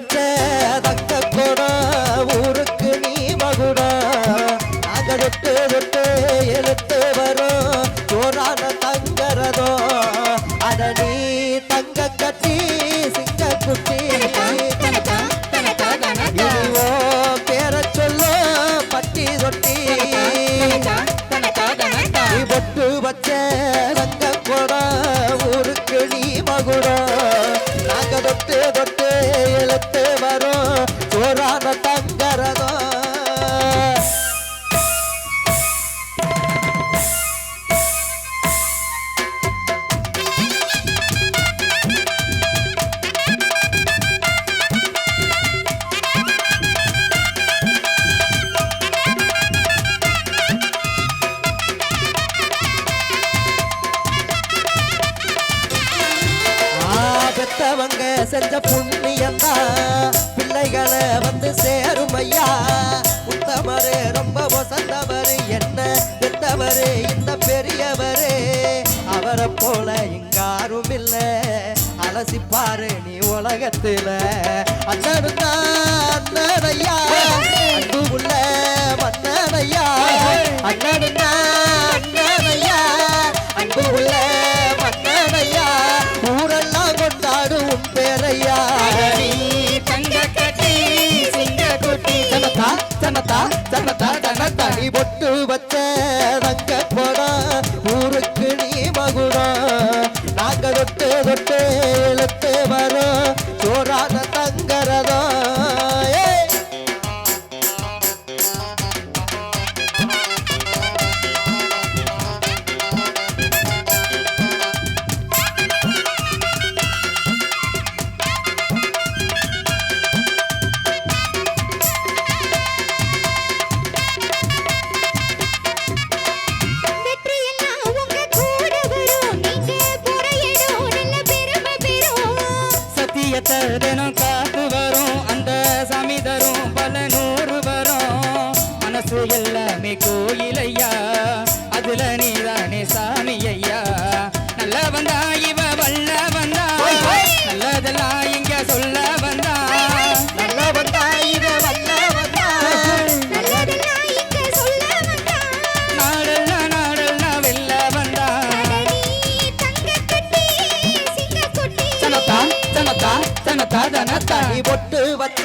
வச்ச தங்க குடம் ஊருக்கு நீ மகுடா. நாங்க தொட்டு தொட்டு எழுத்து வரும் சோறான தங்கறதோ அத நீ தங்க கட்டி சிங்க குட்டி. பேர சொல்ல பட்டி தொட்டி பொட்டு வச்ச தங்க ஊருக்கு நீ நாங்க தொட்டு தொட்டு பெத்தவங்க செஞ்ச புண்ணியந்தா பிள்ளைகளை வந்து சேரும் ஐயா. உத்தமரு ரொம்ப வசந்தவரு என்ன பெத்தவரு இந்த பெரியவரு. அவரை போல இங்காரும் அலசி அலசிப்பாரு நீ உலகத்துல. அண்ணனுந்தா ஐயா அன்பு உள்ள மன்னனையா. அண்ணனுந்தா அண்ணனையா. அன்பு உள்ள தனத்தா பொட்டு வச்ச தங்க போடம் ஊருக்கு நீ மகுடம் நாங்க தொட்டு தொட்டு இழுத்து வரோம் சோறாத சத்தியத்தை தினம் காத்து வரும். அந்த சாமி தரும் பல நூறு வரும். மனசு எல்லாமே கோயில் தனத்தா தனத்தா நீ பொட்டு வச்ச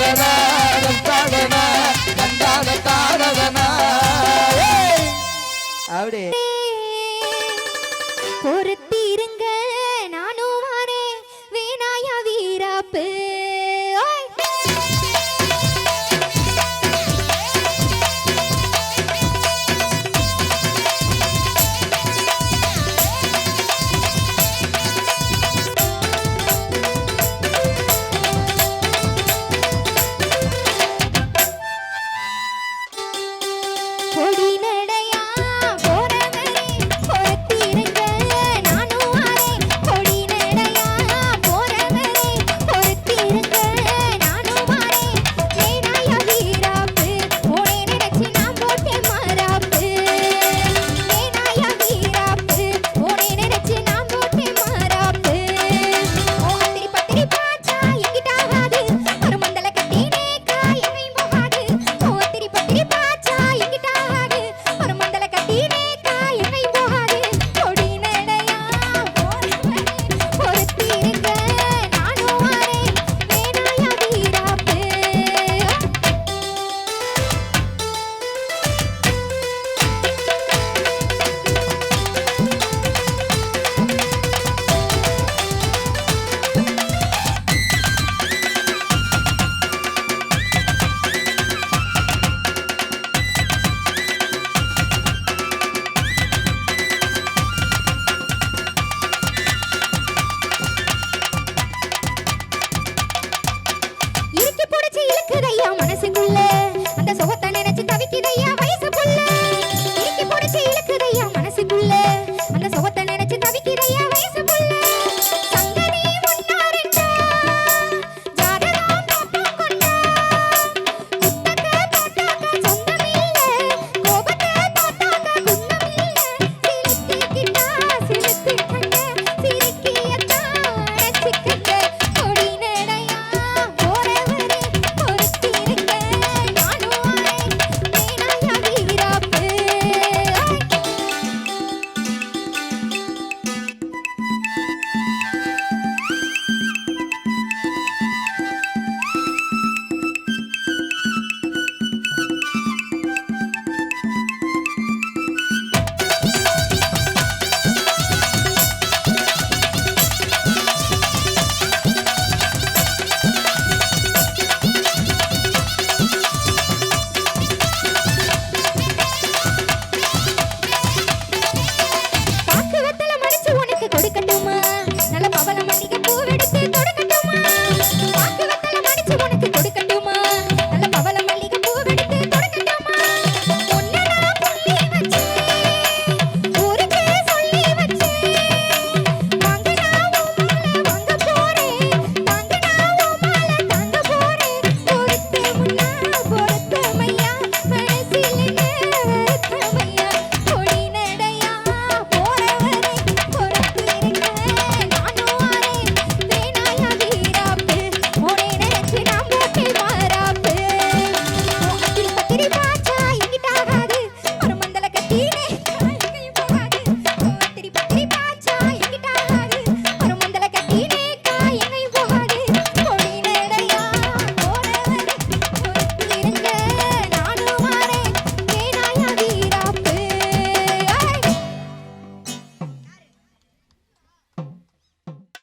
தந்தானனா தந்தானனா